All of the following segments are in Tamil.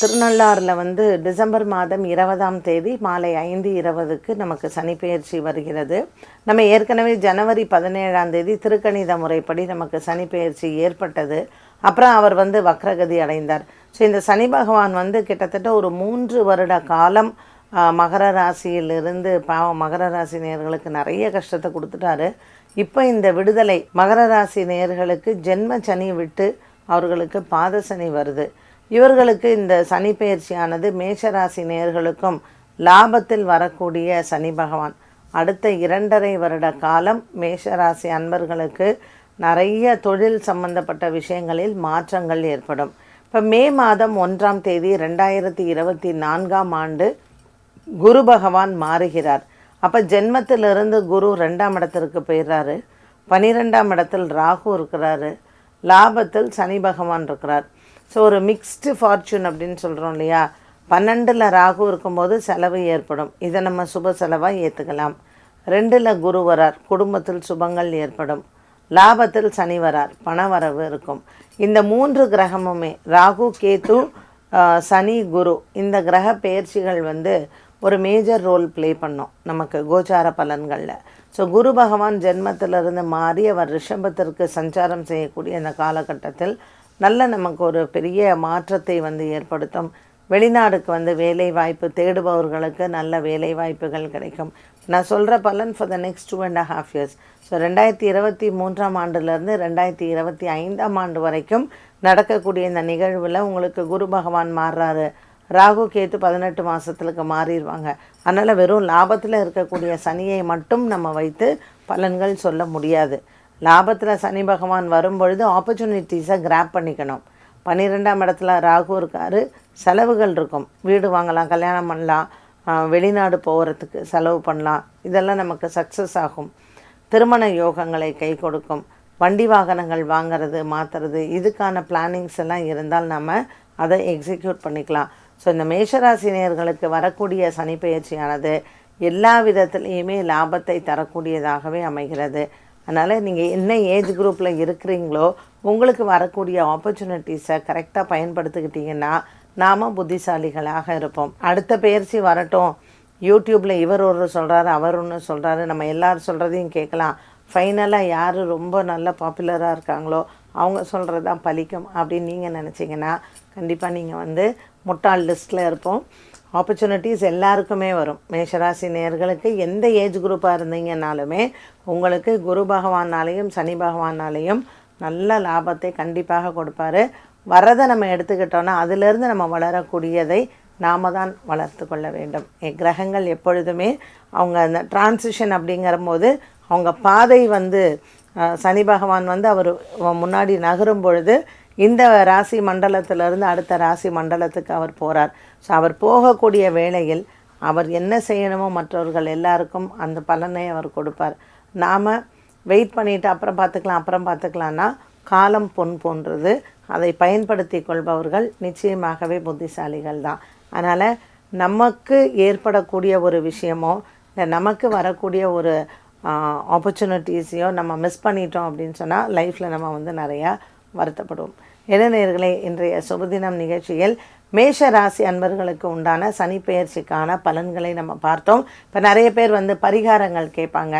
திருநள்ளாறில் வந்து டிசம்பர் மாதம் இருபதாம் தேதி மாலை ஐந்து இருபதுக்கு நமக்கு சனிப்பெயர்ச்சி வருகிறது. நம்ம ஏற்கனவே ஜனவரி பதினேழாம் தேதி திருக்கணித முறைப்படி நமக்கு சனிப்பெயர்ச்சி ஏற்பட்டது. அப்புறம் அவர் வந்து வக்ரகதி அடைந்தார். ஸோ இந்த சனி பகவான் வந்து கிட்டத்தட்ட ஒரு மூன்று வருட காலம் மகர ராசியிலிருந்து பாவம் மகர ராசி நேயர்களுக்கு நிறைய கஷ்டத்தை கொடுத்துட்டாரு. இப்போ இந்த விடுதலை மகர ராசி நேயர்களுக்கு ஜென்ம சனி விட்டு அவர்களுக்கு பாத சனி வருது. இவர்களுக்கு இந்த சனி பயிற்சியானது மேஷராசி நேயர்களுக்கும் லாபத்தில் வரக்கூடிய சனி பகவான். அடுத்த இரண்டரை வருட காலம் மேஷராசி அன்பர்களுக்கு நிறைய தொழில் சம்பந்தப்பட்ட விஷயங்களில் மாற்றங்கள் ஏற்படும். இப்போ மே மாதம் ஒன்றாம் தேதி ரெண்டாயிரத்தி இருபத்தி நான்காம் ஆண்டு குரு பகவான் மாறுகிறார். அப்போ ஜென்மத்திலிருந்து குரு ரெண்டாம் இடத்திற்கு போயிடுறாரு. பனிரெண்டாம் இடத்தில் ராகு இருக்கிறாரு. லாபத்தில் சனி பகவான் இருக்கிறார். ஸோ ஒரு மிக்ஸ்டு ஃபார்ச்சூன் அப்படின்னு சொல்கிறோம் இல்லையா? பன்னெண்டில் ராகு இருக்கும்போது செலவு ஏற்படும். இதை நம்ம சுப செலவாக ஏற்றுக்கலாம் ரெண்டில் குரு வரார். குடும்பத்தில் சுபங்கள் ஏற்படும். லாபத்தில் சனி வரார். பணவரவு இருக்கும். இந்த மூன்று கிரகமுமே ராகு கேத்து சனி குரு இந்த கிரக பெயர்ச்சிகள் வந்து ஒரு மேஜர் ரோல் ப்ளே பண்ணும் நமக்கு கோச்சார பலன்களில். ஸோ குரு பகவான் ஜென்மத்திலிருந்து மாறி அவர் ரிஷபத்திற்கு சஞ்சாரம் செய்யக்கூடிய இந்த காலகட்டத்தில் நல்ல நமக்கு ஒரு பெரிய மாற்றத்தை வந்து ஏற்படுத்தும். வெளிநாடுக்கு வந்து வேலை வாய்ப்பு தேடுபவர்களுக்கு நல்ல வேலை வாய்ப்புகள் கிடைக்கும். நான் சொல்கிற பலன் for the next two and half years so ரெண்டாயிரத்தி இருபத்தி மூன்றாம் ஆண்டுலேருந்து ரெண்டாயிரத்தி இருபத்தி ஐந்தாம் ஆண்டு வரைக்கும் நடக்கக்கூடிய இந்த நிகழ்வில் உங்களுக்கு குரு பகவான் மாறுறாரு. ராகு கேத்து பதினெட்டு மாதத்துக்கு மாறிடுவாங்க. அதனால் வெறும் லாபத்தில் இருக்கக்கூடிய சனியை மட்டும் நம்ம வைத்து பலன்கள் சொல்ல முடியாது. லாபத்தில் சனி பகவான் வரும்பொழுது ஆப்பர்ச்சுனிட்டிஸை கிராப் பண்ணிக்கணும். பன்னிரெண்டாம் இடத்துல ராகு இருக்கார் செலவுகள் இருக்கும். வீடு வாங்கலாம் கல்யாணம் பண்ணலாம் வெளிநாடு போகிறதுக்கு செலவு பண்ணலாம். இதெல்லாம் நமக்கு சக்ஸஸ் ஆகும். திருமண யோகங்களை கை கொடுக்கும். வண்டி வாகனங்கள் வாங்குறது மாற்றுறது இதுக்கான பிளானிங்ஸ் எல்லாம் இருந்தால் நம்ம அதை எக்ஸிக்யூட் பண்ணிக்கலாம். ஸோ இந்த மேஷராசினியர்களுக்கு வரக்கூடிய சனி பயிற்சியானது எல்லா விதத்துலேயுமே லாபத்தை தரக்கூடியதாகவே அமைகிறது. அதனால் நீங்கள் என்ன ஏஜ் குரூப்பில் இருக்கிறீங்களோ உங்களுக்கு வரக்கூடிய ஆப்பர்ச்சுனிட்டிஸை கரெக்டாக பயன்படுத்திக்கிட்டிங்கன்னா நாம் புத்திசாலிகளாக இருப்போம். அடுத்த பயிற்சி வரட்டும். யூடியூப்பில் இவர் ஒரு சொல்கிறாரு அவர் ஒன்று சொல்கிறாரு நம்ம எல்லோரும் சொல்கிறதையும் கேட்கலாம். ஃபைனலாக யார் ரொம்ப நல்ல பாப்புலராக இருக்காங்களோ அவங்க சொல்கிறது தான் பலிக்கும் அப்படின்னு நீங்கள் நினச்சிங்கன்னா கண்டிப்பாக நீங்கள் வந்து முட்டாள் லிஸ்ட்டில் இருப்போம். ஆப்பர்ச்சுனிட்டிஸ் எல்லாருக்குமே வரும். மேஷராசி நேர்களுக்கு எந்த ஏஜ் குரூப்பாக இருந்தீங்கன்னாலுமே உங்களுக்கு குரு பகவானாலேயும் சனி பகவானாலேயும் நல்ல லாபத்தை கண்டிப்பாக கொடுப்பாரு. வரதை நம்ம எடுத்துக்கிட்டோன்னா அதிலிருந்து நம்ம வளரக்கூடியதை நாம தான் வளர்த்து கொள்ள வேண்டும். கிரகங்கள் எப்பொழுதுமே அவங்க அந்த டிரான்சிஷன் அப்படிங்கிறபோது அவங்க பாதை வந்து சனி பகவான் வந்து அவர் முன்னாடி நகரும் பொழுது இந்த ராசி மண்டலத்திலிருந்து அடுத்த ராசி மண்டலத்துக்கு அவர் போகிறார் ஸோ அவர் போகக்கூடிய வேளையில் அவர் என்ன செய்யணுமோ மற்றவர்கள் எல்லாருக்கும் அந்த பலனை அவர் கொடுப்பார். நாம் வெயிட் பண்ணிவிட்டு அப்புறம் பார்த்துக்கலாம் அப்புறம் பார்த்துக்கலான்னா காலம் பொன் போன்றது. அதை பயன்படுத்தி கொள்பவர்கள் நிச்சயமாகவே புத்திசாலிகள் தான். அதனால் நமக்கு ஏற்படக்கூடிய ஒரு விஷயமோ இல்லை நமக்கு வரக்கூடிய ஒரு ஆப்பர்ச்சுனிட்டிஸையோ நம்ம மிஸ் பண்ணிட்டோம் அப்படின்னு சொன்னால் லைஃப்பில் நம்ம வந்து நிறையா வருத்தப்படுவோம். என்ன இன்றைய சுபதினம் நிகழ்ச்சியில் மேஷ ராசி அன்பர்களுக்கு உண்டான சனி பெயர்ச்சிக்கான பலன்களை நம்ம பார்த்தோம். இப்போ நிறைய பேர் வந்து பரிகாரங்கள் கேட்பாங்க.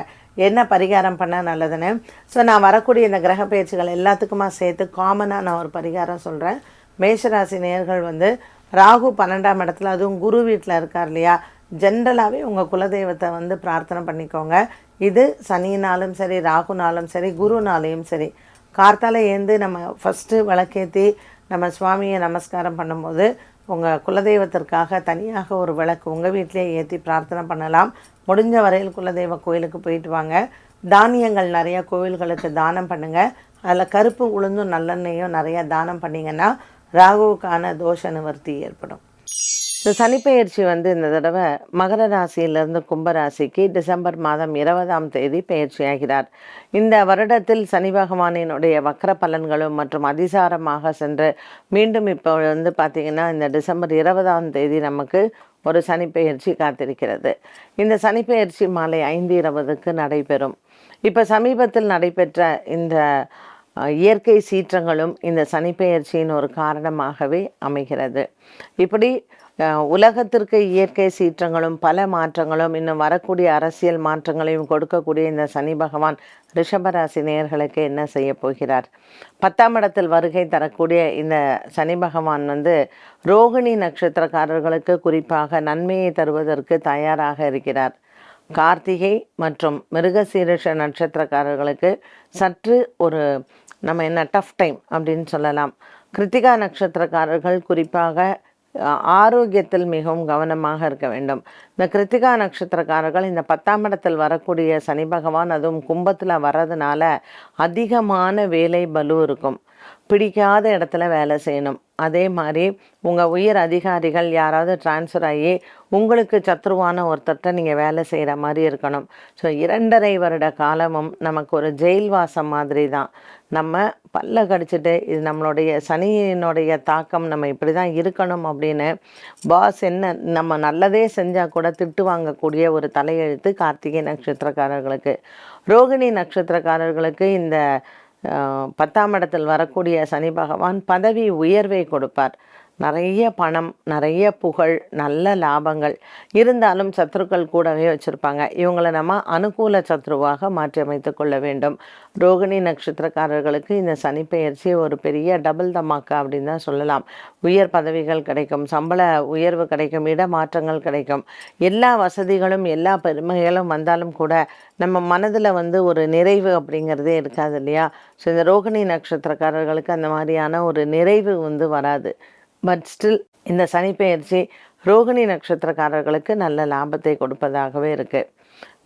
என்ன பரிகாரம் பண்ணால் நல்லதுன்னு? ஸோ நான் வரக்கூடிய இந்த கிரக பயிற்சிகள் எல்லாத்துக்குமா சேர்த்து காமனாக நான் ஒரு பரிகாரம் சொல்கிறேன் மேஷராசி நேயர்கள் வந்து ராகு பன்னெண்டாம் இடத்துல அதுவும் குரு வீட்டில் இருக்கார் இல்லையா? ஜென்ரலாகவே உங்கள் குலதெய்வத்தை வந்து பிரார்த்தனை பண்ணிக்கோங்க. இது சனினாலும் சரி ராகுனாலும் சரி குருனாலையும் சரி. கார்த்தால ஏந்து நம்ம ஃபஸ்ட்டு விளக்கேற்றி நம்ம சுவாமியை நமஸ்காரம் பண்ணும்போது உங்கள் குலதெய்வத்திற்காக தனியாக ஒரு விளக்கு உங்கள் வீட்டிலேயே ஏற்றி பிரார்த்தனை பண்ணலாம். முடிஞ்ச வரையில் குலதெய்வ கோயிலுக்கு போயிட்டு வாங்க. தானியங்கள் நிறைய கோவில்களுக்கு தானம் பண்ணுங்கள் அதில் கருப்பு உளுந்தும் நல்லெண்ணெயும் நிறையா தானம் பண்ணிங்கன்னா ராகுவுக்கான தோஷ நிவர்த்தி ஏற்படும். இந்த சனிப்பெயர்ச்சி வந்து இந்த தடவை மகர ராசியிலிருந்து கும்பராசிக்கு டிசம்பர் மாதம் இருபதாம் தேதி பெயர்ச்சியாகிறார். இந்த வருடத்தில் சனி பகவானினுடைய வக்கர பலன்களும் மற்றும் அதிசாரமாக சென்று மீண்டும் இப்போ வந்து பார்த்திங்கன்னா இந்த டிசம்பர் இருபதாம் தேதி நமக்கு ஒரு சனிப்பெயர்ச்சி காத்திருக்கிறது. இந்த சனிப்பெயர்ச்சி மாலை ஐந்து இருபதுக்கு நடைபெறும். இப்போ சமீபத்தில் நடைபெற்ற இந்த இயற்கை சீற்றங்களும் இந்த சனிப்பெயர்ச்சியின் ஒரு காரணமாகவே அமைகிறது. இப்படி உலகத்திற்கு இயற்கை சீற்றங்களும் பல மாற்றங்களும் இன்னும் வரக்கூடிய அரசியல் மாற்றங்களையும் கொடுக்கக்கூடிய இந்த சனி பகவான் ரிஷபராசி நேயர்களுக்கு என்ன செய்ய போகிறார்? பத்தாம் இடத்தில் வருகை தரக்கூடிய இந்த சனி பகவான் வந்து ரோகிணி நட்சத்திரக்காரர்களுக்கு குறிப்பாக நன்மையை தருவதற்கு தயாராக இருக்கிறார். கார்த்திகை மற்றும் மிருகசீரிஷ நட்சத்திரக்காரர்களுக்கு சற்று ஒரு நம்ம என்ன டஃப் டைம் அப்படின்னு சொல்லலாம். கிருத்திகா நட்சத்திரக்காரர்கள் குறிப்பாக ஆரோக்கியத்தில் மிகவும் கவனமாக இருக்க வேண்டும். இந்த கிருத்திகா நட்சத்திரக்காரர்கள் இந்த பத்தாம் இடத்தில் வரக்கூடிய சனி பகவான் அதுவும் கும்பத்தில் வர்றதுனால அதிகமான வேலை பலு இருக்கும். பிடிக்காத இடத்துல வேலை செய்யணும். அதே மாதிரி உங்கள் உயர் அதிகாரிகள் யாராவது ட்ரான்ஸ்ஃபர் ஆகி உங்களுக்கு சத்ருவான ஒருத்தர்கிட்ட நீங்கள் வேலை செய்கிற மாதிரி இருக்கணும். ஸோ இரண்டரை வருட காலமும் நமக்கு ஒரு ஜெயில் வாசம் மாதிரி தான். நம்ம பல்ல கடிச்சிட்டு இது நம்மளுடைய சனியினுடைய தாக்கம் நம்ம இப்படி தான் இருக்கணும் அப்படின்னு பாஸ் என்ன நம்ம நல்லதே செஞ்சால் கூட திட்டு வாங்கக்கூடிய ஒரு தலையெழுத்து கார்த்திகை நட்சத்திரக்காரர்களுக்கு. ரோகிணி நட்சத்திரக்காரர்களுக்கு இந்த பத்தாம் இடத்தில் வரக்கூடிய சனி பகவான் பதவி உயர்வை கொடுப்பார். நிறைய பணம் நிறைய புகழ் நல்ல லாபங்கள். இருந்தாலும் சத்துருக்கள் கூடவே வச்சுருப்பாங்க. இவங்களை நம்ம அனுகூல சத்ருவாக மாற்றி அமைத்து கொள்ள வேண்டும். ரோகிணி நட்சத்திரக்காரர்களுக்கு இந்த சனிப்பெயர்ச்சி ஒரு பெரிய டபுள் தமாக்கா அப்படின்னு தான் சொல்லலாம். உயர் பதவிகள் கிடைக்கும் சம்பள உயர்வு கிடைக்கும் இட மாற்றங்கள் கிடைக்கும். எல்லா வசதிகளும் எல்லா பெருமைகளும் வந்தாலும் கூட நம்ம மனதில் வந்து ஒரு நிறைவு அப்படிங்கிறதே இருக்காது இல்லையா? ஸோ இந்த ரோகிணி நட்சத்திரக்காரர்களுக்கு அந்த மாதிரியான ஒரு நிறைவு வந்து வராது. பட் ஸ்டில் இந்த சனிப்பெயர்ச்சி ரோகிணி நட்சத்திரக்காரர்களுக்கு நல்ல லாபத்தை கொடுப்பதாகவே இருக்குது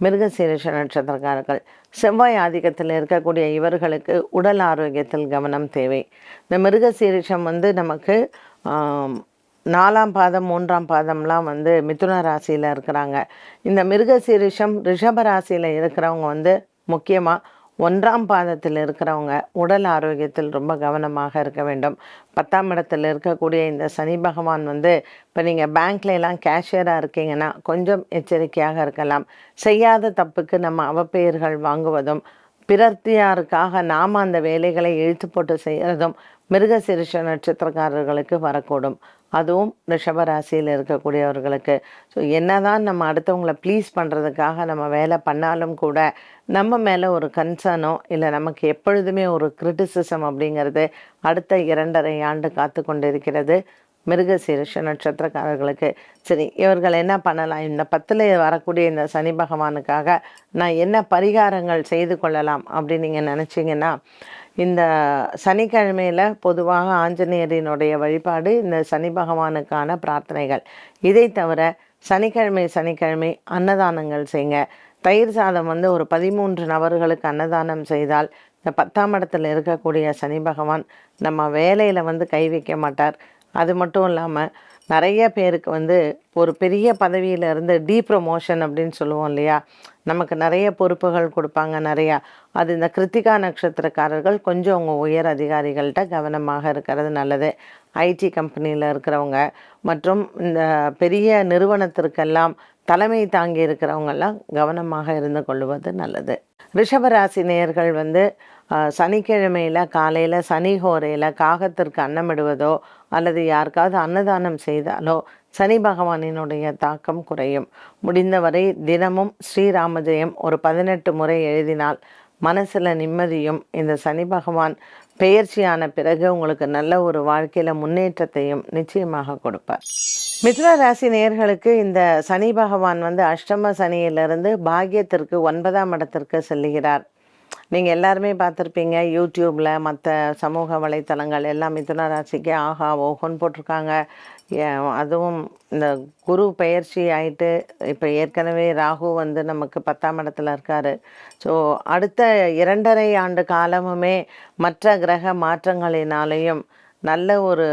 மிருகசீரிஷ நட்சத்திரக்காரர்கள் செவ்வாய் ஆதிக்கத்தில் இருக்கக்கூடிய இவர்களுக்கு உடல் ஆரோக்கியத்தில் கவனம் தேவை. இந்த மிருகசீரிஷம் வந்து நமக்கு நாலாம் பாதம் மூன்றாம் பாதம்லாம் வந்து மிதுன ராசியில் இருக்கிறாங்க. இந்த மிருகசீரிஷம் ரிஷப ராசியில் இருக்கிறவங்க வந்து முக்கியமாக ஒன்றாம் பாதத்தில் இருக்கிறவங்க உடல் ஆரோக்கியத்தில் ரொம்ப கவனமாக இருக்க வேண்டும். பத்தாம் இடத்தில் இருக்கக்கூடிய இந்த சனி பகவான் வந்து இப்போ நீங்கள் பேங்க்ல எல்லாம் கேஷியராக இருக்கீங்கன்னா கொஞ்சம் எச்சரிக்கையாக இருக்கலாம். செய்யாத தப்புக்கு நம்ம அவப்பெயர்கள் வாங்குவதும் பிறர்த்தியாருக்காக நாம் அந்த வேலைகளை இழுத்து போட்டு செய்கிறதும் மிருகசிரிஷ நட்சத்திரக்காரர்களுக்கு வரக்கூடும். அதுவும் ரிஷபராசியில் இருக்கக்கூடியவர்களுக்கு. ஸோ என்னதான் நம்ம அடுத்தவங்கள ப்ளீஸ் பண்ணுறதுக்காக நம்ம வேலை பண்ணாலும் கூட நம்ம மேலே ஒரு கன்சர்னோ இல்லை நமக்கு எப்பொழுதுமே ஒரு கிரிட்டிசிசம் அப்படிங்கிறது அடுத்த இரண்டரை ஆண்டு காத்து கொண்டிருக்கிறது மிருகசீரிஷ நட்சத்திரக்காரர்களுக்கு. சரி இவர்கள் என்ன பண்ணலாம்? இந்த பத்தில் வரக்கூடிய இந்த சனி பகவானுக்காக நான் என்ன பரிகாரங்கள் செய்து கொள்ளலாம் அப்படின்னு நீங்கள் நினச்சிங்கன்னா இந்த சனிக்கிழமையில் பொதுவாக ஆஞ்சநேயரினுடைய வழிபாடு இந்த சனி பகவானுக்கான பிரார்த்தனைகள். இதை தவிர சனிக்கிழமை சனிக்கிழமை அன்னதானங்கள் செய்யுங்க தயிர் சாதம் வந்து ஒரு பதிமூன்று நபர்களுக்கு அன்னதானம் செய்தால் இந்த பத்தாம் இடத்துல இருக்கக்கூடிய சனி பகவான் நம்ம வேலையில் வந்து கை வைக்க மாட்டார். அது மட்டும் இல்லாமல் நிறைய பேருக்கு வந்து ஒரு பெரிய பதவியில் இருந்து டீ ப்ரொமோஷன் அப்படின்னு சொல்லுவோம் இல்லையா? நமக்கு நிறைய பொறுப்புகள் கொடுப்பாங்க நிறையா. அது இந்த கிருத்திகா நட்சத்திரக்காரர்கள் கொஞ்சம் அவங்க உயர் அதிகாரிகள்கிட்ட கவனமாக இருக்கிறது நல்லது. ஐடி கம்பெனியில் இருக்கிறவங்க மற்றும் இந்த பெரிய நிறுவனத்திற்கெல்லாம் தலைமை தாங்கி இருக்கிறவங்கெல்லாம் கவனமாக இருந்து கொள்வது நல்லது. ரிஷபராசி நேயர்கள் வந்து சனிக்கிழமையில் காலையில் சனி ஹோரையில் காகத்திற்கு அன்னமிடுவதோ அல்லது யாருக்காவது அன்னதானம் செய்தாலோ சனி பகவானினுடைய தாக்கம் குறையும். முடிந்தவரை தினமும் ஸ்ரீராமஜெயம் ஒரு பதினெட்டு முறை எழுதினால் மனசில் நிம்மதியும் இந்த சனி பகவான் பெயர்ச்சியான பிறகு உங்களுக்கு நல்ல ஒரு வாழ்க்கையில் முன்னேற்றத்தையும் நிச்சயமாக கொடுப்பார். மிதுன ராசி நேயர்களுக்கு இந்த சனி பகவான் வந்து அஷ்டம சனியிலிருந்து பாகியத்திற்கு ஒன்பதாம் இடத்திற்கு செல்லுகிறார். நீங்கள் எல்லாருமே பார்த்துருப்பீங்க யூடியூப்பில் மற்ற சமூக வலைத்தளங்கள் எல்லாம் மிதுன ராசிக்கு ஆஹா ஓஹோன்னு போட்டிருக்காங்க. ஏ- அதுவும் இந்த குரு பயிற்சி ஆயிட்டு இப்போ ஏற்கனவே ராகு வந்து நமக்கு பத்தாம் இடத்துல இருக்காரு. ஸோ அடுத்த இரண்டரை ஆண்டு காலமுமே மற்ற கிரக மாற்றங்களினாலேயும் நல்ல ஒரு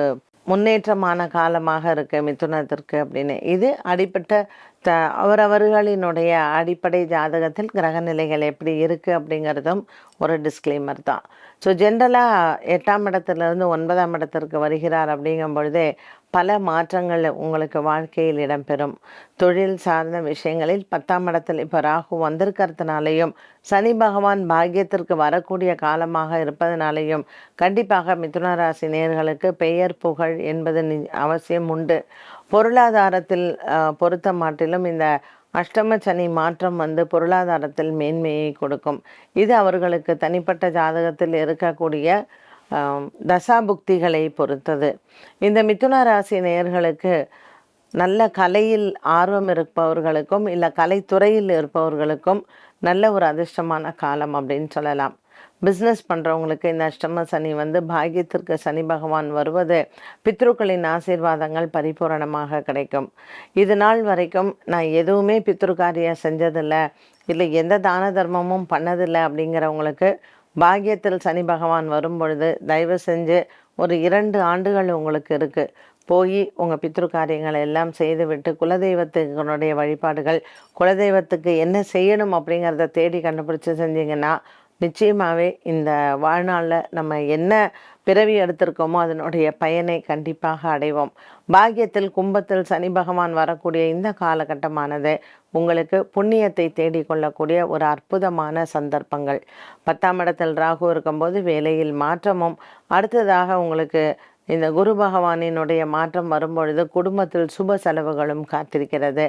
முன்னேற்றமான காலமாக இருக்குது மிதுனத்திற்கு அப்படின்னு. இது அடிப்பட்ட த அவரவர்களினுடைய அடிப்படை ஜாதகத்தில் கிரக நிலைகள் எப்படி இருக்குது அப்படிங்கிறதும் ஒரு டிஸ்க்ளைமர் தான். ஸோ ஜென்ரலாக எட்டாம் இடத்துலேருந்து ஒன்பதாம் இடத்திற்கு வருகிறார் அப்படிங்கும் பொழுதே பல மாற்றங்கள் உங்களுக்கு வாழ்க்கையில் இடம்பெறும். தொழில் சார்ந்த விஷயங்களில் பத்தாம் இடத்தில் இப்போ ராகு வந்திருக்கிறதுனாலையும் சனி பகவான் பாக்கியத்திற்கு வரக்கூடிய காலமாக இருப்பதனாலையும் கண்டிப்பாக மிதுன ராசி நேர்களுக்கு பெயர் புகழ் என்பது நி- அவசியம் உண்டு. பொருளாதாரத்தில் பொருத்த பொறுத்த மாட்டிலும் இந்த அஷ்டம சனி மாற்றம் வந்து பொருளாதாரத்தில் மேன்மையை கொடுக்கும். இது அவர்களுக்கு தனிப்பட்ட ஜாதகத்தில் இருக்கக்கூடிய தசாபுக்திகளை பொறுத்தது. இந்த மிதுன ராசி நேயர்களுக்கு நல்ல கலையில் ஆர்வம் இருப்பவர்களுக்கும் இல்லை கலைத்துறையில் இருப்பவர்களுக்கும் நல்ல ஒரு அதிர்ஷ்டமான காலம் அப்படின்னு சொல்லலாம். பிஸ்னஸ் பண்ணுறவங்களுக்கு இந்த அஷ்டம சனி வந்து பாகியத்திற்கு சனி பகவான் வருவது பித்ருக்களின் ஆசீர்வாதங்கள் பரிபூரணமாக கிடைக்கும். இது நாள் வரைக்கும் நான் எதுவுமே பித்ரு காரியம் செஞ்சதில்லை இல்லை எந்த தான தர்மமும் பண்ணதில்லை அப்படிங்கிறவங்களுக்கு பாகியத்தில் சனி பகவான் வரும் பொழுது தயவு செஞ்சு ஒரு இரண்டு ஆண்டுகள் உங்களுக்கு இருக்குது போய் உங்கள் பித்ரு காரியங்களை எல்லாம் செய்துவிட்டு குலதெய்வத்துக்குனுடைய வழிபாடுகள் குலதெய்வத்துக்கு என்ன செய்யணும் அப்படிங்கிறத தேடி கண்டுபிடிச்சி செஞ்சீங்கன்னா நிச்சயமாகவே இந்த வாழ்நாளில் நம்ம என்ன பிறவி எடுத்திருக்கோமோ அதனுடைய பயனை கண்டிப்பாக அடைவோம். பாக்கியத்தில் கும்பத்தில் சனி பகவான் வரக்கூடிய இந்த காலகட்டமானது உங்களுக்கு புண்ணியத்தை தேடிக்கொள்ளக்கூடிய ஒரு அற்புதமான சந்தர்ப்பங்கள். பத்தாம் இடத்தில் ராகு இருக்கும்போது வேலையில் மாற்றமும் அடுத்ததாக உங்களுக்கு இந்த குரு பகவானினுடைய மாற்றம் வரும்பொழுது குடும்பத்தில் சுப செலவுகளும் காத்திருக்கிறது.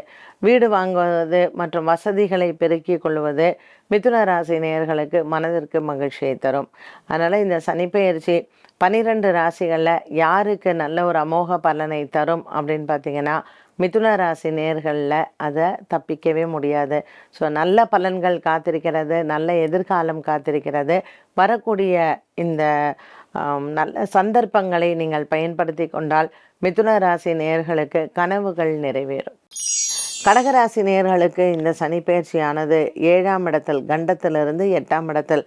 வீடு வாங்குவது மற்றும் வசதிகளை பெருக்கிக் கொள்வது மிதுன ராசி நேயர்களுக்கு மனதிற்கு மகிழ்ச்சியை தரும். அதனால் இந்த சனிப்பெயர்ச்சி பனிரெண்டு ராசிகளில் யாருக்கு நல்ல ஒரு அமோக பலனை தரும் அப்படின்னு பார்த்தீங்கன்னா மிதுன ராசி நேர்களில் அதை தப்பிக்கவே முடியாது. ஸோ நல்ல பலன்கள் காத்திருக்கிறது நல்ல எதிர்காலம் காத்திருக்கிறது. வரக்கூடிய இந்த நல்ல சந்தர்ப்பங்களை நீங்கள் பயன்படுத்தி கொண்டால் மிதுன ராசி நேயர்களுக்கு கனவுகள் நிறைவேறும். கடகராசி நேர்களுக்கு இந்த சனி ஏழாம் இடத்தில் கண்டத்திலிருந்து எட்டாம் இடத்தில்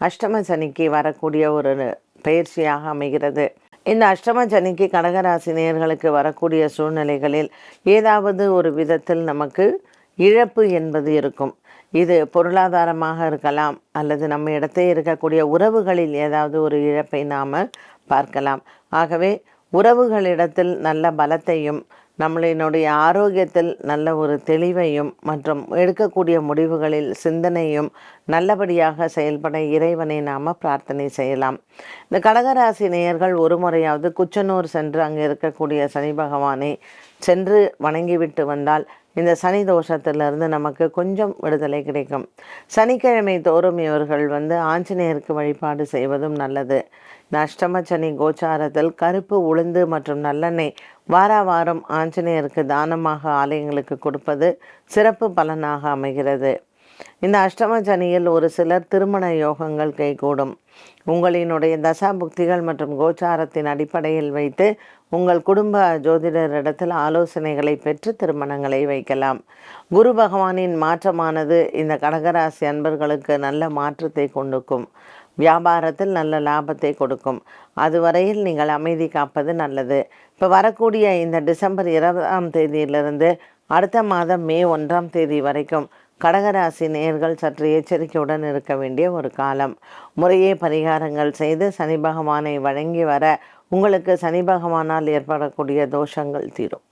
அஷ்டம சனிக்கு வரக்கூடிய ஒரு பயிற்சியாக அமைகிறது. இந்த அஷ்டம சனிக்கு கடகராசி நேர்களுக்கு வரக்கூடிய சூழ்நிலைகளில் ஏதாவது ஒரு விதத்தில் நமக்கு இழப்பு என்பது இருக்கும். இது பொருளாதாரமாக இருக்கலாம் அல்லது நம்ம இடத்தே இருக்கக்கூடிய உறவுகளில் ஏதாவது ஒரு இழப்பை நாம் பார்க்கலாம். ஆகவே உறவுகளிடத்தில் நல்ல பலத்தையும் நம்மளினுடைய ஆரோக்கியத்தில் நல்ல ஒரு தெளிவையும் மற்றும் எடுக்கக்கூடிய முடிவுகளில் சிந்தனையும் நல்லபடியாக செயல்பட இறைவனை நாம் பிரார்த்தனை செய்யலாம். இந்த கடகராசி நேயர்கள் ஒரு முறையாவது குச்சனூர் சென்று அங்கே இருக்கக்கூடிய சனி பகவானை சென்று வணங்கிவிட்டு வந்தால் இந்த சனி தோஷத்திலிருந்து நமக்கு கொஞ்சம் விடுதலை கிடைக்கும். சனிக்கிழமை தோறும் இவர்கள் வந்து ஆஞ்சநேயருக்கு வழிபாடு செய்வதும் நல்லது. இந்த அஷ்டம சனி கோச்சாரத்தில் கருப்பு உளுந்து மற்றும் நல்லெண்ணெய் வார வாரம் ஆஞ்சநேயருக்கு தானமாக ஆலயங்களுக்கு கொடுப்பது சிறப்பு பலனாக அமைகிறது. இந்த அஷ்டம சனியில் ஒரு சிலர் திருமண யோகங்கள் கைகூடும். உங்களினுடைய தசாபுக்திகள் மற்றும் கோச்சாரத்தின் அடிப்படையில் வைத்து உங்கள் குடும்ப ஜோதிடரிடத்தில் ஆலோசனைகளை பெற்று திருமணங்களை வைக்கலாம். குரு பகவானின் மாற்றமானது இந்த கடகராசி அன்பர்களுக்கு நல்ல மாற்றத்தை கொண்டுக்கும். வியாபாரத்தில் நல்ல லாபத்தை கொடுக்கும். அதுவரையில் நீங்கள் அமைதி காப்பது நல்லது. இப்போ வரக்கூடிய இந்த டிசம்பர் இருபதாம் தேதியிலிருந்து அடுத்த மாதம் மே ஒன்றாம் தேதி வரைக்கும் கடகராசி நேர்கள் சற்று எச்சரிக்கையுடன் இருக்க வேண்டிய ஒரு காலம். முறையே பரிகாரங்கள் செய்து சனி பகவானை வழங்கி வர உங்களுக்கு சனி பகவானால் ஏற்படக்கூடிய தோஷங்கள் தீரும்.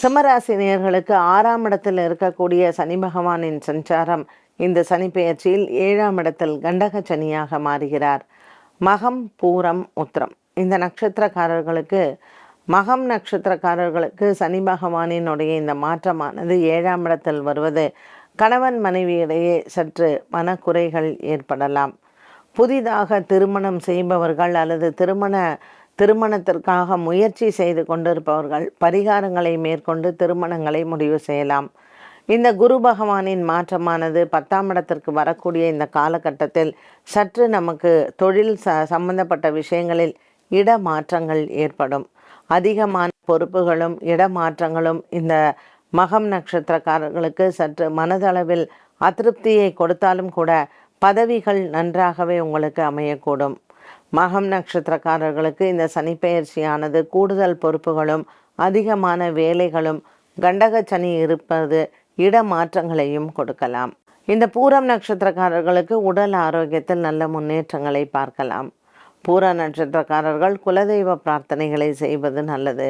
சிம்மராசினியர்களுக்கு ஆறாம் இடத்தில் இருக்கக்கூடிய சனி பகவானின் சஞ்சாரம் இந்த சனி பெயர்ச்சியில் ஏழாம் இடத்தில் கண்டக சனியாக மாறுகிறார். மகம் பூரம் உத்திரம். இந்த நட்சத்திரக்காரர்களுக்கு மகம் நட்சத்திரக்காரர்களுக்கு சனி பகவானினுடைய இந்த மாற்றமானது ஏழாம் இடத்தில் வருவது கணவன் மனைவியிடையே சற்று மனக்குறைகள் ஏற்படலாம். புதிதாக திருமணம் செய்பவர்கள் அல்லது திருமண திருமணத்திற்காக முயற்சி செய்து கொண்டிருப்பவர்கள் பரிகாரங்களை மேற்கொண்டு திருமணங்களை முடிவு செய்யலாம். இந்த குரு பகவானின் மாற்றமானது பத்தாம் இடத்திற்கு வரக்கூடிய இந்த காலகட்டத்தில் சற்று நமக்கு தொழில் ச சம்பந்தப்பட்ட விஷயங்களில் இடமாற்றங்கள் ஏற்படும். அதிகமான பொறுப்புகளும் இடமாற்றங்களும் இந்த மகம் நட்சத்திரக்காரர்களுக்கு சற்று மனதளவில் அதிருப்தியை கொடுத்தாலும் கூட பதவிகள் நன்றாகவே உங்களுக்கு அமையக்கூடும். மகம் நட்சத்திரக்காரர்களுக்கு இந்த சனிப்பெயர்ச்சியானது கூடுதல் பொறுப்புகளும் அதிகமான வேலைகளும் கண்டக சனி இருப்பது இட மாற்றங்களையும் கொடுக்கலாம். இந்த பூரம் நட்சத்திரக்காரர்களுக்கு உடல் ஆரோக்கியத்தில் நல்ல முன்னேற்றங்களை பார்க்கலாம். பூர நட்சத்திரக்காரர்கள் குலதெய்வ பிரார்த்தனைகளை செய்வது நல்லது.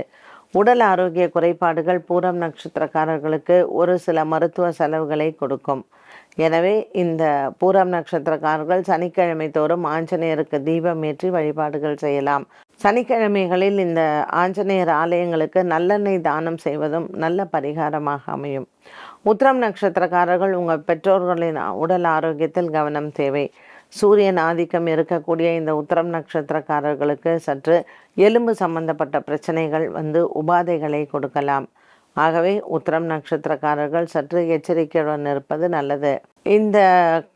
உடல் ஆரோக்கிய குறைபாடுகள் பூரம் நட்சத்திரக்காரர்களுக்கு ஒரு சில மருத்துவ செலவுகளை கொடுக்கும். எனவே இந்த பூரம் நட்சத்திரக்காரர்கள் சனிக்கிழமை தோறும் ஆஞ்சநேயருக்கு தீபம் ஏற்றி வழிபாடுகள் செய்யலாம். சனிக்கிழமைகளில் இந்த ஆஞ்சநேயர் ஆலயங்களுக்கு நல்லெண்ணெய் தானம் செய்வதும் நல்ல பரிகாரமாக அமையும். உத்திரம் நட்சத்திரக்காரர்கள் உங்கள் பெற்றோர்களின் உடல் ஆரோக்கியத்தில் கவனம் தேவை. சூரியன் ஆதிக்கம் இருக்கக்கூடிய இந்த உத்திரம் நட்சத்திரக்காரர்களுக்கு சற்று எலும்பு சம்பந்தப்பட்ட பிரச்சனைகள் வந்து உபாதைகளை கொடுக்கலாம். ஆகவே உத்திரம் நட்சத்திரக்காரர்கள் சற்று எச்சரிக்கையுடன் இருப்பது நல்லது. இந்த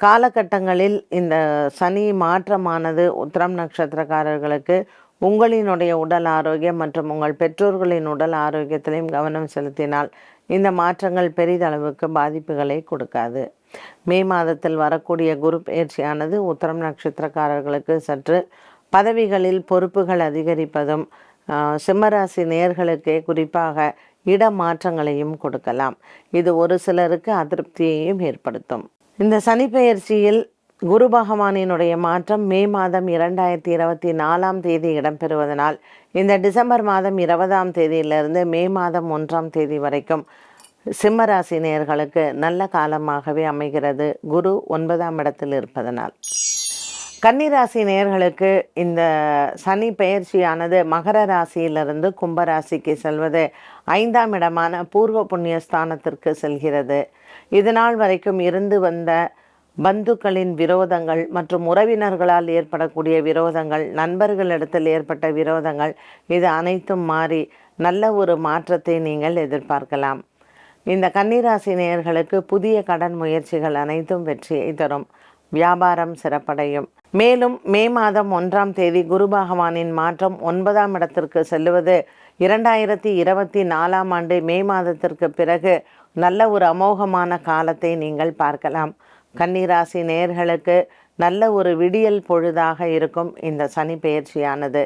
காலகட்டங்களில் இந்த சனி மாற்றமானது உத்திரம் நட்சத்திரக்காரர்களுக்கு உங்களினுடைய உடல் ஆரோக்கியம் மற்றும் உங்கள் பெற்றோர்களின் உடல் ஆரோக்கியத்திலையும் கவனம் செலுத்தினால் இந்த மாற்றங்கள் பெரிதளவுக்கு பாதிப்புகளை கொடுக்காது. மே மாதத்தில் வரக்கூடிய குரு பயிற்சியானது உத்தரம் நட்சத்திரக்காரர்களுக்கு சற்று பதவிகளில் பொறுப்புகள் அதிகரிப்பதும் சிம்மராசி நேர்களுக்கே குறிப்பாக இடமாற்றங்களையும் கொடுக்கலாம். இது ஒரு சிலருக்கு அதிருப்தியையும் ஏற்படுத்தும். இந்த சனி பெயர்ச்சியில் குரு பகவானினுடைய மாற்றம் மே மாதம் இரண்டாயிரத்தி இருபத்தி நாலாம் தேதி இடம்பெறுவதனால் இந்த டிசம்பர் மாதம் இருபதாம் தேதியிலிருந்து மே மாதம் ஒன்றாம் தேதி வரைக்கும் சிம்மராசி நேர்களுக்கு நல்ல காலமாகவே அமைகிறது குரு ஒன்பதாம் இடத்தில் இருப்பதனால். கன்னிராசி நேர்களுக்கு இந்த சனி பெயர்ச்சியானது மகர ராசியிலிருந்து கும்பராசிக்கு செல்வது ஐந்தாம் இடமான பூர்வ புண்ணிய ஸ்தானத்திற்கு செல்கிறது இதனால் வரைக்கும் இருந்து வந்த பந்துக்களின் விரோதங்கள் மற்றும் உறவினர்களால் ஏற்படக்கூடிய விரோதங்கள் நண்பர்களிடத்தில் ஏற்பட்ட விரோதங்கள் இது அனைத்தும் மாறி நல்ல ஒரு மாற்றத்தை நீங்கள் எதிர்பார்க்கலாம். இந்த கன்னிராசி நேயர்களுக்கு புதிய கடன் முயற்சிகள் அனைத்தும் வெற்றியை தரும். வியாபாரம் சிறப்படையும். மேலும் மே மாதம் ஒன்றாம் தேதி குரு பகவானின் மாற்றம் ஒன்பதாம் இடத்திற்கு செல்லுவது இரண்டாயிரத்தி இருபத்தி நாலாம் ஆண்டு மே மாதத்திற்கு பிறகு நல்ல ஒரு அமோகமான காலத்தை நீங்கள் பார்க்கலாம். கன்னிராசி நேர்களுக்கு நல்ல ஒரு விடியல் பொழுதாக இருக்கும் இந்த சனி பெயர்ச்சியானது.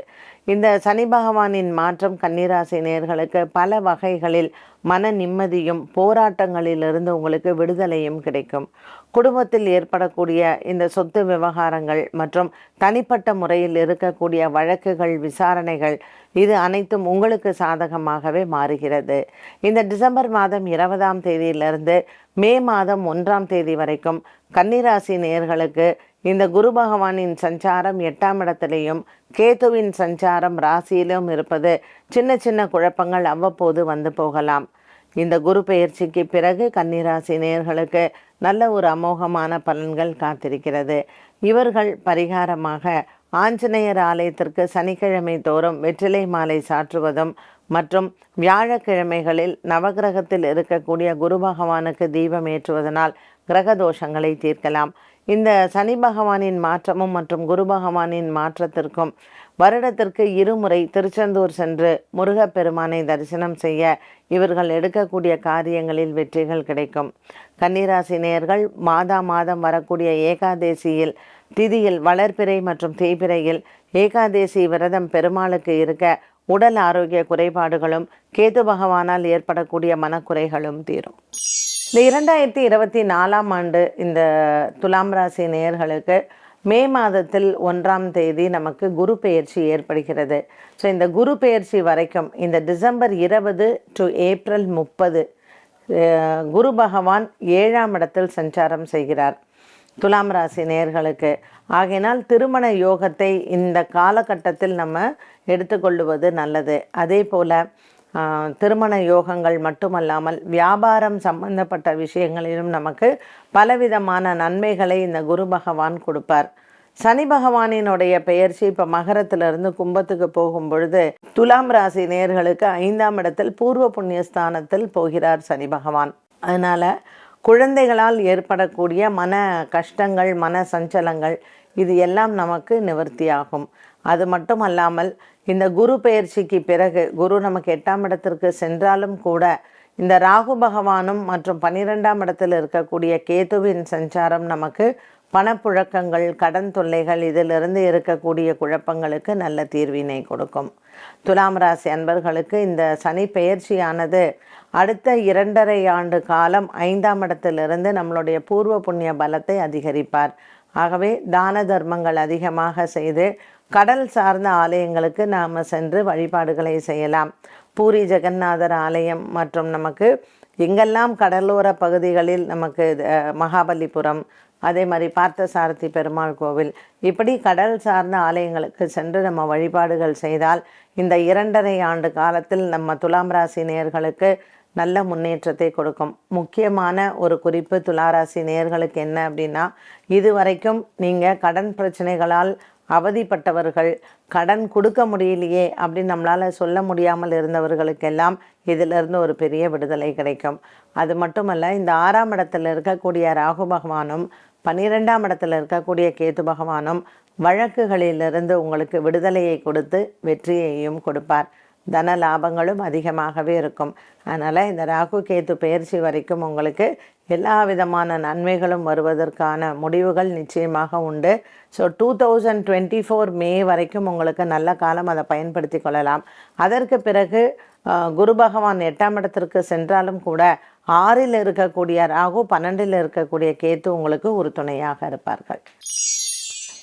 இந்த சனி பகவானின் மாற்றம் கன்னிராசி நேர்களுக்கு பல வகைகளில் மன நிம்மதியும் போராட்டங்களிலிருந்து உங்களுக்கு விடுதலையும் கிடைக்கும். குடும்பத்தில் ஏற்படக்கூடிய இந்த சொத்து விவகாரங்கள் மற்றும் தனிப்பட்ட முறையில் இருக்கக்கூடிய வழக்குகள் விசாரணைகள் இது அனைத்தும் உங்களுக்கு சாதகமாகவே மாறுகிறது. இந்த டிசம்பர் மாதம் இருபதாம் தேதியிலிருந்து மே மாதம் ஒன்றாம் தேதி வரைக்கும் கன்னிராசி நேர்களுக்கு இந்த குரு பகவானின் சஞ்சாரம் எட்டாம் இடத்திலையும் கேதுவின் சஞ்சாரம் ராசியிலும் இருப்பது சின்ன சின்ன குழப்பங்கள் அவ்வப்போது வந்து போகலாம். இந்த குரு பெயர்ச்சிக்கு பிறகு கன்னிராசி நேர்களுக்கு நல்ல ஒரு அமோகமான பலன்கள் காத்திருக்கிறது. இவர்கள் பரிகாரமாக ஆஞ்சநேயர் ஆலயத்திற்கு சனிக்கிழமை தோறும் வெற்றிலை மாலை சாற்றுவதும் மற்றும் வியாழக்கிழமைகளில் நவகிரகத்தில் இருக்கக்கூடிய குரு பகவானுக்கு தீபம் ஏற்றுவதனால் கிரக தோஷங்களை தீர்க்கலாம். இந்த சனி பகவானின் மாற்றமும் மற்றும் குரு பகவானின் மாற்றத்திற்கும் வருடத்திற்கு இருமுறை திருச்செந்தூர் சென்று முருகப்பெருமானை தரிசனம் செய்ய இவர்கள் எடுக்கக்கூடிய காரியங்களில் வெற்றிகள் கிடைக்கும். கன்னிராசி நேர்கள் மாதா மாதம் வரக்கூடிய ஏகாதேசியில் திதியில் வளர்பிறை மற்றும் தேய்பிறையில் ஏகாதேசி விரதம் பெருமாளுக்கு இருக்க உடல் ஆரோக்கிய குறைபாடுகளும் கேது பகவானால் ஏற்படக்கூடிய மனக்குறைகளும் தீரும். இந்த இரண்டாயிரத்தி இருபத்தி நாலாம் ஆண்டு இந்த துலாம் ராசி நேயர்களுக்கு மே மாதத்தில் ஒன்றாம் தேதி நமக்கு குரு பெயர்ச்சி ஏற்படுகிறது. ஸோ இந்த குரு பெயர்ச்சி வரைக்கும் இந்த டிசம்பர் இருபது டு ஏப்ரல் முப்பது குரு பகவான் ஏழாம் இடத்தில் சஞ்சாரம் செய்கிறார். துலாம் ராசி நேர்களுக்கு. ஆகையினால் திருமண யோகத்தை இந்த காலகட்டத்தில் நம்ம எடுத்துக்கொள்ளுவது நல்லது. அதே போல் திருமண யோகங்கள் மட்டுமல்லாமல் வியாபாரம் சம்பந்தப்பட்ட விஷயங்களிலும் நமக்கு பலவிதமான நன்மைகளை இந்த குரு பகவான் கொடுப்பார். சனி பகவானினுடைய பெயர்ச்சி இப்போ மகரத்திலிருந்து கும்பத்துக்கு போகும் பொழுது துலாம் ராசி நேர்களுக்கு ஐந்தாம் இடத்தில் பூர்வ புண்ணியஸ்தானத்தில் போகிறார் சனி பகவான். அதனால் குழந்தைகளால் ஏற்படக்கூடிய மன கஷ்டங்கள் மன சஞ்சலங்கள் இது எல்லாம் நமக்கு நிவர்த்தியாகும். அது மட்டும் அல்லாமல் இந்த குரு பெயர்ச்சிக்கு பிறகு குரு நமக்கு எட்டாம் இடத்திற்கு சென்றாலும் கூட இந்த ராகு பகவானும் மற்றும் பன்னிரெண்டாம் இடத்தில் இருக்கக்கூடிய கேதுவின் சஞ்சாரம் நமக்கு பணப்புழக்கங்கள் கடன் தொல்லைகள் இதிலிருந்து இருக்கக்கூடிய குழப்பங்களுக்கு நல்ல தீர்வினை கொடுக்கும். துலாம் ராசி அன்பர்களுக்கு இந்த சனி பெயர்ச்சியானது அடுத்த இரண்டரை ஆண்டு காலம் ஐந்தாம் இடத்திலிருந்து நம்மளுடைய பூர்வ புண்ணிய பலத்தை அதிகரிப்பார். ஆகவே தான தர்மங்கள் அதிகமாக செய்து கடல் சார்ந்த ஆலயங்களுக்கு நாம் சென்று வழிபாடுகளை செய்யலாம். பூரி ஜெகநாதர் ஆலயம் மற்றும் நமக்கு எங்கெல்லாம் கடலோர பகுதிகளில் நமக்கு மகாபலிபுரம் அதே மாதிரி பார்த்தசாரதி பெருமாள் கோவில். இப்படி கடல் சார்ந்த ஆலயங்களுக்கு சென்று நம்ம வழிபாடுகள் செய்தால் இந்த இரண்டரை ஆண்டு காலத்தில் நம்ம துலாம் ராசி நேயர்களுக்கு நல்ல முன்னேற்றத்தை கொடுக்கும். முக்கியமான ஒரு குறிப்பு துளாராசி நேயர்களுக்கு என்ன அப்படின்னா இதுவரைக்கும் நீங்கள் கடன் பிரச்சனைகளால் அவதிப்பட்டவர்கள் கடன் கொடுக்க முடியலையே அப்படின்னு நம்மளால் சொல்ல முடியாமல் இருந்தவர்களுக்கெல்லாம் இதிலிருந்து ஒரு பெரிய விடுதலை கிடைக்கும். அது மட்டுமல்ல இந்த ஆறாம் இடத்தில் இருக்கக்கூடிய ராகு பகவானும் பன்னிரெண்டாம் இடத்துல இருக்கக்கூடிய கேது பகவானும் வழக்குகளிலிருந்து உங்களுக்கு விடுதலையை கொடுத்து வெற்றியையும் கொடுப்பார். தன லாபங்களும் அதிகமாகவே இருக்கும். அதனால் இந்த ராகு கேத்து பயிற்சி வரைக்கும் உங்களுக்கு எல்லா விதமான நன்மைகளும் வருவதற்கான முடிவுகள் நிச்சயமாக உண்டு. So two thousand twenty four May வரைக்கும் உங்களுக்கு நல்ல காலம் அதை பயன்படுத்தி கொள்ளலாம். அதற்கு பிறகு குரு பகவான் எட்டாம் இடத்திற்கு சென்றாலும் கூட ஆறில் இருக்கக்கூடிய ராகு பன்னெண்டில் இருக்கக்கூடிய கேத்து உங்களுக்கு ஒரு துணையாக இருப்பார்கள்.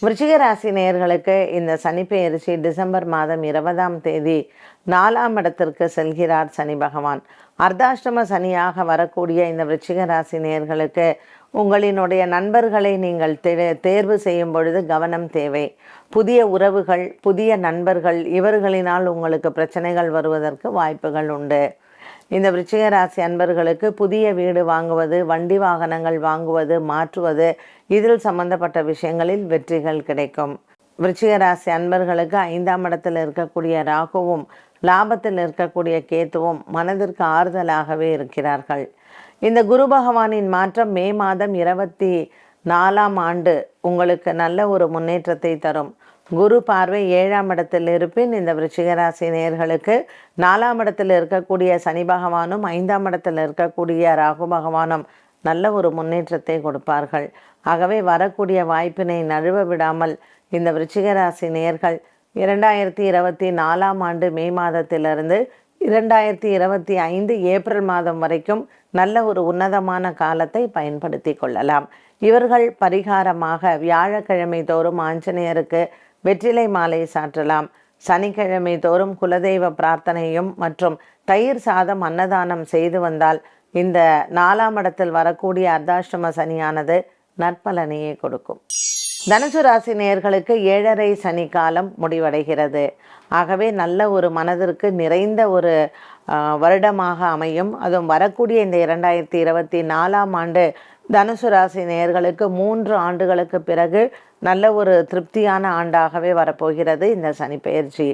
விருச்சிக ராசி நேயர்களுக்கு இந்த சனிப்பெயர்ச்சி டிசம்பர் மாதம் இருபதாம் தேதி நாலாம் இடத்திற்கு செல்கிறார் சனி பகவான். அர்த்தாஷ்டம சனியாக வரக்கூடிய இந்த விருச்சிக ராசி நேயர்களுக்கு உங்களினுடைய நண்பர்களை நீங்கள் தே- தேர்வு செய்யும் பொழுது கவனம் தேவை. புதிய உறவுகள் புதிய நண்பர்கள் இவர்களினால் உங்களுக்கு பிரச்சனைகள் வருவதற்கு வாய்ப்புகள் உண்டு. இந்த விருச்சிக ராசி அன்பர்களுக்கு புதிய வீடு வாங்குவது வண்டி வாகனங்கள் வாங்குவது மாற்றுவது இதில் சம்பந்தப்பட்ட விஷயங்களில் வெற்றிகள் கிடைக்கும். விருச்சிக ராசி அன்பர்களுக்கு ஐந்தாம் இடத்தில் இருக்கக்கூடிய ராகுவும் லாபத்தில் இருக்கக்கூடிய கேத்துவும் மனதிற்கு ஆறுதலாகவே இருக்கிறார்கள். இந்த குரு பகவானின் மாற்றம் மே மாதம் இருபத்தி நாலாம் ஆண்டு உங்களுக்கு நல்ல ஒரு முன்னேற்றத்தை தரும். குரு பார்வை ஏழாம் இடத்தில் இருப்பின் இந்த விருச்சிகராசி நேயர்களுக்கு நாலாம் இடத்தில் இருக்கக்கூடிய சனி பகவானும் ஐந்தாம் இடத்தில் இருக்கக்கூடிய ராகு பகவானும் நல்ல ஒரு முன்னேற்றத்தை கொடுப்பார்கள். ஆகவே வரக்கூடிய வாய்ப்பினை நழுவ விடாமல் இந்த விருச்சிகராசி நேர்கள் இரண்டாயிரத்தி இருபத்தி நாலாம் ஆண்டு மே மாதத்திலிருந்து இரண்டாயிரத்தி இருபத்தி ஐந்து ஏப்ரல் மாதம் வரைக்கும் நல்ல ஒரு உன்னதமான காலத்தை பயன்படுத்தி கொள்ளலாம். இவர்கள் பரிகாரமாக வியாழக்கிழமை தோறும் ஆஞ்சநேயருக்கு வெற்றிலை மாலை சாற்றலாம். சனிக்கிழமை தோறும் குலதெய்வ பிரார்த்தனையும் மற்றும் தயிர் சாதம் அன்னதானம் செய்து வந்தால் இந்த நாலாம் இடத்தில் வரக்கூடிய அர்த்தாஷ்டம சனியானது நற்பலனையே கொடுக்கும். தனுசு ராசி நேயர்களுக்கு ஏழரை சனி காலம் முடிவடைகிறது. ஆகவே நல்ல ஒரு மனதிற்கு நிறைந்த ஒரு வருடமாக அமையும். அதுவும் வரக்கூடிய இந்த இரண்டாயிரத்தி இருபத்தி நாலாம் ஆண்டு தனுசு ராசி நேயர்களுக்கு மூன்று ஆண்டுகளுக்கு பிறகு நல்ல ஒரு திருப்தியான ஆண்டாகவே வரப்போகிறது இந்த சனிப்பெயர்ச்சி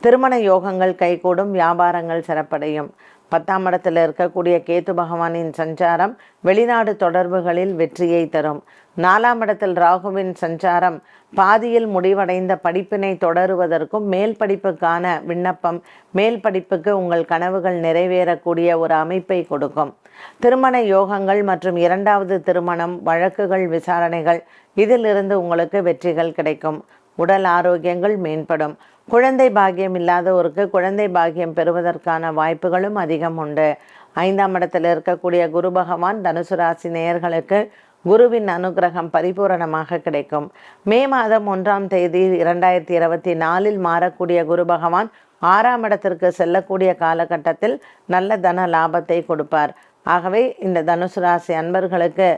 திருமண யோகங்கள் கைகூடும் வியாபாரங்கள் சிறப்படையும். பத்தாம் இடத்தில் இருக்கக்கூடிய கேத்து பகவானின் சஞ்சாரம் வெளிநாடு தொடர்புகளில் வெற்றியை தரும். நாலாம் இடத்தில் ராகுவின் சஞ்சாரம் பாதியில் முடிவடைந்த படிப்பினை தொடருவதற்கும் மேல் படிப்புக்கான விண்ணப்பம் மேல் படிப்புக்கு உங்கள் கனவுகள் நிறைவேறக்கூடிய ஒரு அமைப்பை கொடுக்கும். திருமண யோகங்கள் மற்றும் இரண்டாவது திருமணம் வழக்குகள் விசாரணைகள் இதிலிருந்து உங்களுக்கு வெற்றிகள் கிடைக்கும். உடல் ஆரோக்கியங்கள் மேம்படும். குழந்தை பாக்கியம் இல்லாதவருக்கு குழந்தை பாக்கியம் பெறுவதற்கான வாய்ப்புகளும் அதிகம் உண்டு. ஐந்தாம் இடத்தில் இருக்கக்கூடிய குரு பகவான் தனுசு ராசி நேயர்களுக்கு குருவின் அனுகிரகம் பரிபூரணமாக கிடைக்கும். மே மாதம் ஒன்றாம் தேதி இரண்டாயிரத்தி இருபத்தி நாலில் மாறக்கூடிய குரு பகவான் ஆறாம் இடத்திற்கு செல்லக்கூடிய காலகட்டத்தில் நல்ல தன லாபத்தை கொடுப்பார். ஆகவே இந்த தனுசு ராசி அன்பர்களுக்கு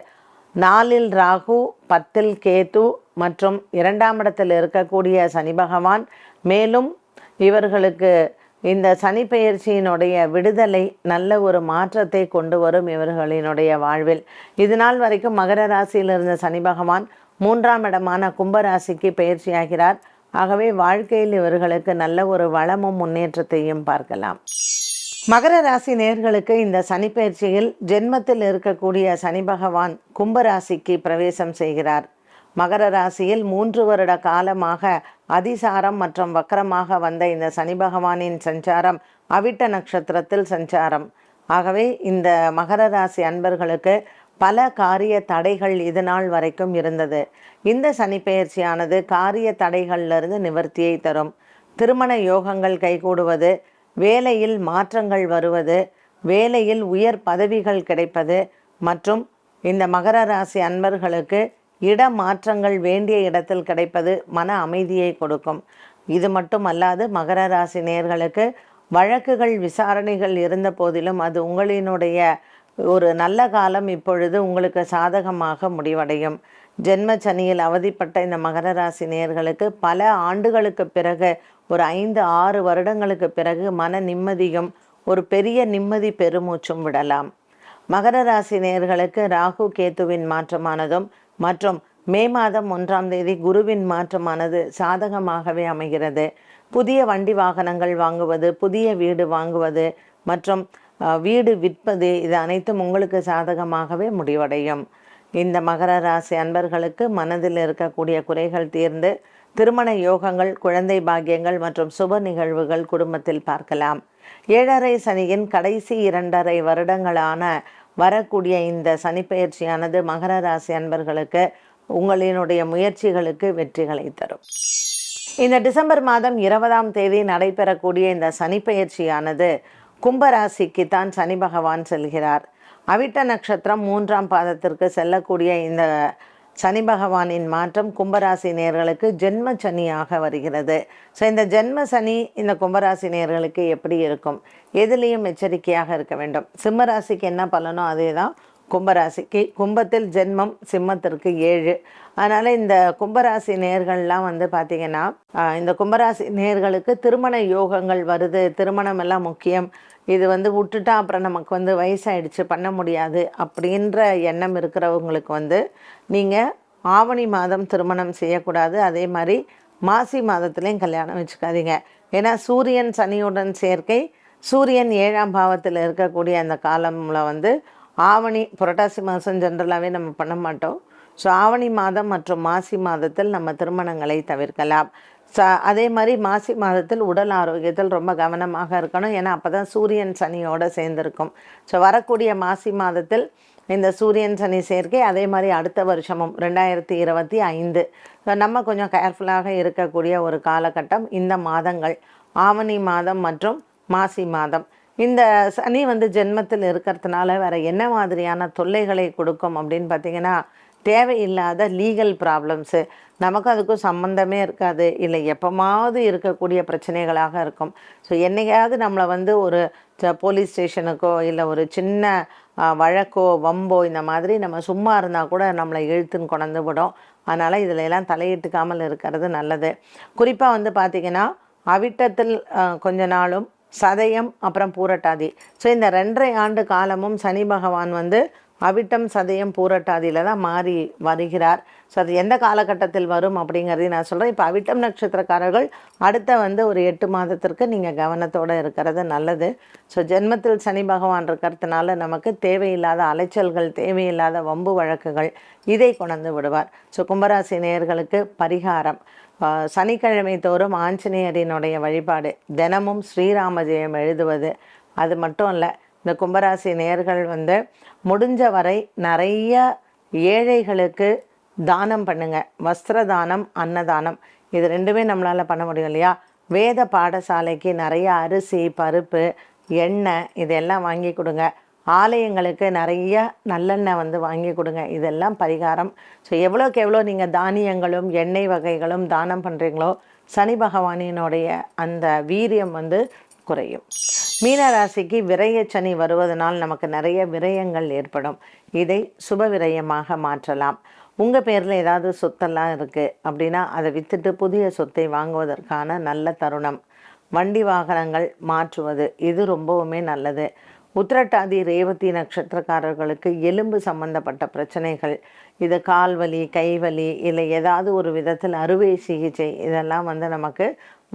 நாலில் ராகு பத்தில் கேது மற்றும் இரண்டாம் இடத்தில் இருக்கக்கூடிய சனி பகவான் மேலும் இவர்களுக்கு இந்த சனி பெயர்ச்சியினுடைய விடுதலை நல்ல ஒரு மாற்றத்தை கொண்டு வரும் இவர்களினுடைய வாழ்வில். இது நாள் வரைக்கும் மகர ராசியில் இருந்த சனி பகவான் மூன்றாம் இடமான கும்பராசிக்கு பயிற்சியாகிறார் ஆகவே வாழ்க்கையில் இவர்களுக்கு நல்ல ஒரு வளமும் முன்னேற்றத்தையும் பார்க்கலாம். மகர ராசி நேர்களுக்கு இந்த சனி ஜென்மத்தில் இருக்கக்கூடிய சனி பகவான் கும்பராசிக்கு பிரவேசம் செய்கிறார். மகர ராசியில் மூன்று வருட காலமாக அதிசாரம் மற்றும் வக்கரமாக வந்த இந்த சனி பகவானின் சஞ்சாரம் அவிட்ட நட்சத்திரத்தில் சஞ்சாரம். ஆகவே இந்த மகர ராசி அன்பர்களுக்கு பல காரிய தடைகள் இது நாள் வரைக்கும் இருந்தது. இந்த சனிப்பெயர்ச்சியானது காரிய தடைகளிலிருந்து நிவர்த்தியை தரும். திருமண யோகங்கள் கைகூடுவது வேலையில் மாற்றங்கள் வருவது வேலையில் உயர் பதவிகள் கிடைப்பது மற்றும் இந்த மகர ராசி அன்பர்களுக்கு இட மாற்றங்கள் வேண்டிய இடத்தில் கிடைப்பது மன அமைதியை கொடுக்கும். இது மட்டும் அல்லாது மகர ராசி நேர்களுக்கு வழக்குகள் விசாரணைகள் இருந்த போதிலும் அது உங்களினுடைய ஒரு நல்ல காலம் இப்பொழுது உங்களுக்கு சாதகமாக முடிவடையும். ஜென்ம சனியில் அவதிப்பட்ட இந்த மகர ராசி நேர்களுக்கு பல ஆண்டுகளுக்கு பிறகு ஒரு ஐந்து ஆறு வருடங்களுக்கு பிறகு மன நிம்மதியும் ஒரு பெரிய நிம்மதி பெருமூச்சும் விடலாம். மகர ராசி நேர்களுக்கு ராகு கேத்துவின் மாற்றமானதும் மற்றும் மே மாதம் ஒன்றாம் தேதி குருவின் மாற்றமானது சாதகமாகவே அமைகிறது. புதிய வண்டி வாகனங்கள் வாங்குவது புதிய வீடு வாங்குவது மற்றும் வீடு விற்பது இது அனைத்தும் உங்களுக்கு சாதகமாகவே முடிவடையும். இந்த மகர ராசி அன்பர்களுக்கு மனதில் இருக்கக்கூடிய குறைகள் தீர்ந்து திருமண யோகங்கள் குழந்தை பாக்கியங்கள் மற்றும் சுப நிகழ்வுகள் குடும்பத்தில் பார்க்கலாம். ஏழரை சனியின் கடைசி இரண்டரை வருடங்களான வரக்கூடிய இந்த சனிப்பெயர்ச்சியானது மகர ராசி அன்பர்களுக்கு உங்களினுடைய முயற்சிகளுக்கு வெற்றிகளை தரும். இந்த டிசம்பர் மாதம் இருபதாம் தேதி நடைபெறக்கூடிய இந்த சனிப்பெயர்ச்சியானது கும்பராசிக்கு தான் சனி பகவான் செல்கிறார். அவிட்ட நட்சத்திரம் மூன்றாம் பாதத்திற்கு செல்லக்கூடிய இந்த சனி பகவானின் மாற்றம் கும்பராசி நேர்களுக்கு ஜென்ம சனியாக வருகிறது. ஸோ இந்த ஜென்ம சனி இந்த கும்பராசி நேர்களுக்கு எப்படி இருக்கும்? எதுலேயும் எச்சரிக்கையாக இருக்க வேண்டும். சிம்ம ராசிக்கு என்ன பலனோ அதே தான் கும்பராசிக்கு கும்பத்தில் ஜென்மம் சிம்மத்திற்கு ஏழு. அதனால் இந்த கும்பராசி நேர்கள்லாம் வந்து பார்த்திங்கன்னா இந்த கும்பராசி நேர்களுக்கு திருமண யோகங்கள் வருது. திருமணம் எல்லாம் முக்கியம். இது வந்து விட்டுட்டா அப்புறம் நமக்கு வந்து வயசாயிடுச்சு பண்ண முடியாது அப்படின்ற எண்ணம் இருக்கிறவங்களுக்கு வந்து நீங்கள் ஆவணி மாதம் திருமணம் செய்யக்கூடாது. அதே மாதிரி மாசி மாதத்துலேயும் கல்யாணம் வச்சுக்காதீங்க. ஏன்னா சூரியன் சனியுடன் சேர்க்கை சூரியன் ஏழாம் பாவத்தில் இருக்கக்கூடிய அந்த காலமில் வந்து ஆவணி புரட்டாசி மாதம் ஜென்ரலாகவே நம்ம பண்ண மாட்டோம். ஸோ ஆவணி மாதம் மற்றும் மாசி மாதத்தில் நம்ம திருமணங்களை தவிர்க்கலாம். ச அதே மாதிரி மாசி மாதத்தில் உடல் ஆரோக்கியத்தில் ரொம்ப கவனமாக இருக்கணும். ஏன்னா அப்போ தான் சூரியன் சனியோடு சேர்ந்துருக்கும். ஸோ வரக்கூடிய மாசி மாதத்தில் இந்த சூரியன் சனி சேர்க்கை அதே மாதிரி அடுத்த வருஷமும் ரெண்டாயிரத்தி இருபத்தி ஐந்து. நம்ம கொஞ்சம் கேர்ஃபுல்லாக இருக்கக்கூடிய ஒரு காலகட்டம் இந்த மாதங்கள். ஆவணி மாதம் மற்றும் மாசி மாதம். இந்த சனி வந்து ஜென்மத்தில் இருக்கிறதுனால வேறு என்ன மாதிரியான தொல்லைகளை கொடுக்கும் அப்படின்னு பார்த்தீங்கன்னா தேவையில்லாத லீகல் ப்ராப்ளம்ஸு நமக்கும் அதுக்கும் சம்மந்தமே இருக்காது. இல்லை எப்போமாவது இருக்கக்கூடிய பிரச்சனைகளாக இருக்கும். ஸோ என்னைக்காவது நம்மளை வந்து ஒரு போலீஸ் ஸ்டேஷனுக்கோ இல்லை ஒரு சின்ன வழக்கோ வம்போ இந்த மாதிரி நம்ம சும்மா இருந்தால் கூட நம்மளை இழுத்துன்னு கொண்டு விடும். அதனால் இதில் எல்லாம் தலையிட்டுக்காமல் இருக்கிறது நல்லது. குறிப்பாக வந்து பார்த்திங்கன்னா அவிட்டத்தில் கொஞ்ச நாளும் சதயம் அப்புறம் பூரட்டாதி. ஸோ இந்த ரெண்டரை ஆண்டு காலமும் சனி பகவான் வந்து அவிட்டம் சதயம் பூரட்டாதியில் தான் மாறி வருகிறார். ஸோ அது எந்த காலகட்டத்தில் வரும் அப்படிங்கிறதையும் நான் சொல்கிறேன் இப்போ அவிட்டம் நட்சத்திரக்காரர்கள் அடுத்த வந்து ஒரு எட்டு மாதத்திற்கு நீங்கள் கவனத்தோடு இருக்கிறது நல்லது. ஸோ ஜென்மத்தில் சனி பகவான் இருக்கிறதுனால நமக்கு தேவையில்லாத அலைச்சல்கள் தேவையில்லாத வம்பு வழக்குகள் இதை கொண்டு விடுவார். ஸோ கும்பராசி நேயர்களுக்கு பரிகாரம். சனிக்கிழமை தோறும் ஆஞ்சநேயரினுடைய வழிபாடு. தினமும் ஸ்ரீராம ஜெயம் எழுதுவது. அது மட்டும் இல்லை இந்த கும்பராசி நேர்கள் வந்து முடிஞ்ச வரை நிறைய ஏழைகளுக்கு தானம் பண்ணுங்க. வஸ்திர தானம் அன்னதானம். இது ரெண்டுமே நம்மளால் பண்ண முடியும் இல்லையா? வேத பாடசாலைக்கு நிறைய அரிசி பருப்பு எண்ணெய் இதெல்லாம் வாங்கி கொடுங்க. ஆலயங்களுக்கு நிறைய நல்லெண்ணெய் வந்து வாங்கி கொடுங்க. இதெல்லாம் பரிகாரம். ஸோ எவ்வளோக்கு எவ்வளோ நீங்கள் தானியங்களும் எண்ணெய் வகைகளும் தானம் பண்ணுறீங்களோ சனி பகவானினுடைய அந்த வீரியம் வந்து குறையும். மீனராசிக்கு விரய சனி வருவதனால் நமக்கு நிறைய விரயங்கள் ஏற்படும். இதை சுப விரயமாக மாற்றலாம். உங்கள் பேரில் ஏதாவது சொத்தெல்லாம் இருக்குது அப்படின்னா அதை விற்றுட்டு புதிய சொத்தை வாங்குவதற்கான நல்ல தருணம். வண்டி வாகனங்கள் மாற்றுவது இது ரொம்பவுமே நல்லது. உத்திரட்டாதி ரேவதி நட்சத்திரக்காரர்களுக்கு எலும்பு சம்பந்தப்பட்ட பிரச்சனைகள் இது கால்வலி கைவலி இல்லை ஏதாவது ஒரு விதத்தில் அறுவை சிகிச்சை இதெல்லாம் வந்து நமக்கு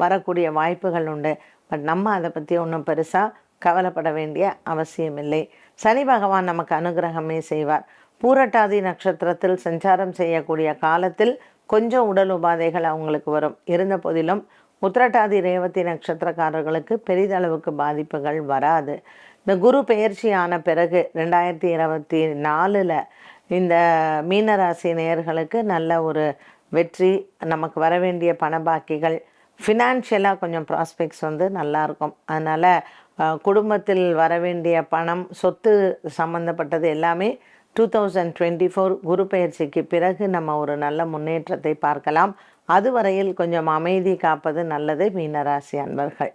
வரக்கூடிய வாய்ப்புகள் உண்டு. பட் நம்ம அதை பற்றி ஒன்றும் பெருசாக கவலைப்பட வேண்டிய அவசியமில்லை. சனி பகவான் நமக்கு அனுகிரகமே செய்வார். பூரட்டாதி நட்சத்திரத்தில் சஞ்சாரம் செய்யக்கூடிய காலத்தில் கொஞ்சம் உடல் உபாதைகள் அவங்களுக்கு வரும். இருந்த போதிலும் உத்திரட்டாதி ரேவதி நட்சத்திரக்காரர்களுக்கு பெரிதளவுக்கு பாதிப்புகள் வராது. இந்த குரு பெயர்ச்சி ஆன பிறகு ரெண்டாயிரத்தி இருபத்தி நாலில் இந்த மீனராசி நேயர்களுக்கு நல்ல ஒரு வெற்றி நமக்கு வர வேண்டிய பணபாக்கிகள் ஃபினான்ஷியலாக கொஞ்சம் ப்ராஸ்பெக்ட்ஸ் வந்து நல்லாயிருக்கும் அதனால் குடும்பத்தில் வர வேண்டிய பணம் சொத்து சம்மந்தப்பட்டது எல்லாமே டூ தௌசண்ட் டுவெண்ட்டி ஃபோர் குரு பயிற்சிக்கு பிறகு நம்ம ஒரு நல்ல முன்னேற்றத்தை பார்க்கலாம். அதுவரையில் கொஞ்சம் அமைதி காப்பது நல்லது மீனராசி அன்பர்கள்.